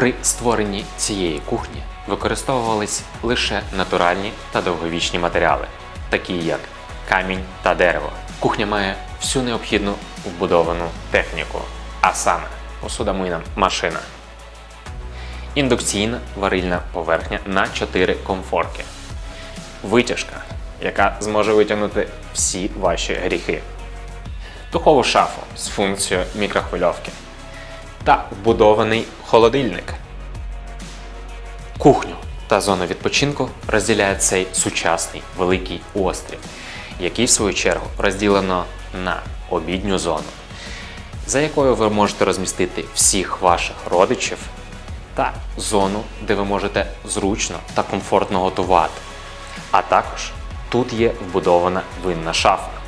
При створенні цієї кухні використовувались лише натуральні та довговічні матеріали, такі як камінь та дерево. Кухня має всю необхідну вбудовану техніку, а саме посудомийна машина, індукційна варильна поверхня на 4 комфорки, витяжка, яка зможе витягнути всі ваші гріхи, духову шафу з функцією мікрохвильовки та вбудований холодильник. Кухню та зону відпочинку розділяє цей сучасний великий острів, який в свою чергу розділено на обідню зону, за якою ви можете розмістити всіх ваших родичів, та зону, де ви можете зручно та комфортно готувати. А також тут є вбудована винна шафа.